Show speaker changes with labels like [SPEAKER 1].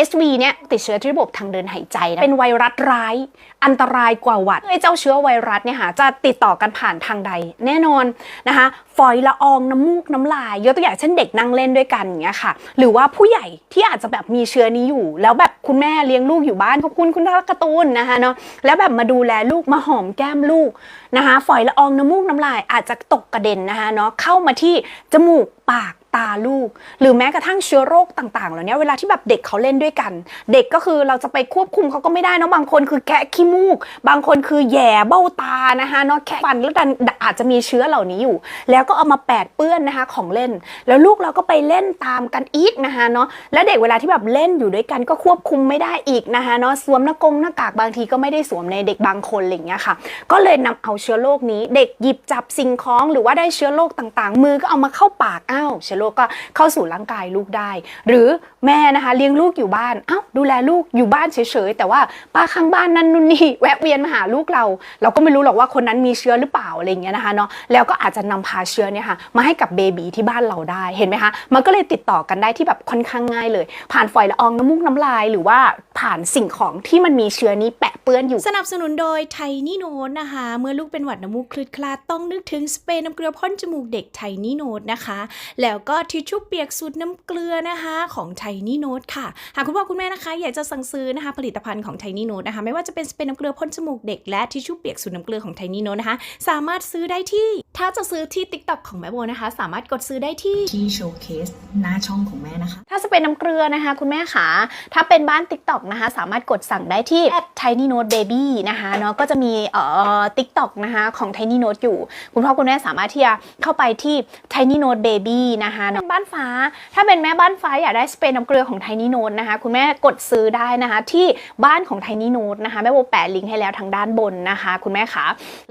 [SPEAKER 1] RSV เนี่ยติดเชื้อที่ระบบทางเดินหายใจนะเป็นไวรัสร้าย อันตรายกว่าหวัดไอ้เจ้าเชื้อไวรัสเนี่ยค่ะจะติดต่อกันผ่านทางใด แน่นอนนะคะฝอยละอองน้ำมูกน้ำลายยกตัวอย่างเช่นเด็กนั่งเล่นด้วยกันอย่างเงี้ยค่ะ หรือว่าผู้ใหญ่ที่อาจจะแบบมีเชื้อนี้อยู่ แล้วแบบคุณแม่เลี้ยงลูกอยู่บ้านขอบคุณคุณรักการ์ตูนนะคะเนาะแล้วแบบมาดูแลลูกมาหอมแก้มลูกนะคะฝอยละอองน้ำมูกน้ำลายอาจจะตกกระเด็นนะคะเนาะเข้ามาที่จมูกปาก ตาลูก หรือแม้กระทั่งเชื้อโรคต่างๆเหล่านี้เวลาที่แบบเด็กเขาเล่นด้วยกัน เด็กก็คือเราจะไปควบคุมเขาก็ไม่ได้เนะบางคนคือแคะขี้มูก บางคนคือแย่เบ้าตานะคะเนาะแคะฟันแล้วดันอาจจะมีเชื้อเหล่านี้อยู่ แล้วก็เอามาแปดเปื้อนนะคะของเล่น แล้วลูกเราก็ไปเล่นตามกันอีกนะคะเนาะแล้วเด็กเวลาที่แบบเล่นอยู่ด้วยกันก็ควบคุมไม่ได้อีกนะคะเนาะสวมหน้ากงหน้ากากบางทีก็ไม่ได้สวมในเด็กบางคนอะไรอย่างเงี้ยค่ะ ก็เลยนำเอาเชื้อโรคนี้ เด็กหยิบจับสิ่งของหรือว่าได้เชื้อโรคต่างๆ มือก็เอามาเข้าปากอ้าวเชื้อโรคก็เข้าสู่ร่างกายลูกได้ หรือแม่นะคะเลี้ยงลูกอยู่บ้านเอ้าดูแลลูกอยู่บ้านเฉยๆ แต่ว่าป้าข้างบ้านนั่นนู่นนี่แวะเวียนมาหาลูกเรา เราก็ไม่รู้หรอกว่าคนนั้นมีเชื้อหรือเปล่าอะไรเงี้ยนะคะเนาะแล้วก็อาจจะนำพาเชื้อเนี่ยค่ะมาให้กับเบบีที่บ้านเราได้เห็นไหมคะมันก็เลยติดต่อกันได้ที่แบบค่อนข้างง่ายเลย ผ่านฝอยละอองน้ำมูกน้ำลายหรือว่า ผ่านสิ่งของที่มันมีเชื้อนี้แปะเปื้อนอยู่
[SPEAKER 2] สนับสนุนโดยไทนี่โนตนะคะ เมื่อลูกเป็นหวัดน้ำมูกคลืดคลาดต้องนึกถึงสเปรย์น้ำเกลือพ่นจมูกเด็กไทนี่โนตนะคะ แล้วก็ทิชชู่เปียกสูตรน้ำเกลือนะคะของไทนี่โนตค่ะ หากคุณพ่อคุณแม่นะคะ อยากจะสั่งซื้อนะคะ ผลิตภัณฑ์ของไทนี่โนตนะคะไม่ว่าจะเป็นสเปรย์น้ำเกลือพ่นจมูกเด็กและทิชชู่เปียกสูตรน้ำเกลือของไทนี่โนตนะคะ สามารถซื้อได้ที่ถ้าจะซื้อที่ TikTok ของแม่โบนะคะ สามารถกดซื้อได้ที่
[SPEAKER 3] ที่โชว์เคสหน้าช่องของแม่นะคะ
[SPEAKER 1] ถ้าจะเป็นน้ำเกลือนะคะ คุณแม่ขาถ้าเป็นบ้าน TikTok นะคะ สามารถกดสั่งได้ที่ tiny note baby นะคะเนาะก็จะมีเอ่อ TikTok นะคะของ tiny note อยู่ คุณพ่อคุณแม่สามารถที่จะเข้าไปที่ tiny note baby นะคะเนาะบ้านฟ้า ถ้าเป็นแม่บ้านฟ้าอยากได้สเปรย์น้ำเกลือของ tiny note นะคะ คุณแม่กดซื้อได้นะคะ ที่บ้านของ tiny note นะคะแม่โบแปะลิงก์ให้แล้วทางด้านบนนะคะ คุณแม่ขา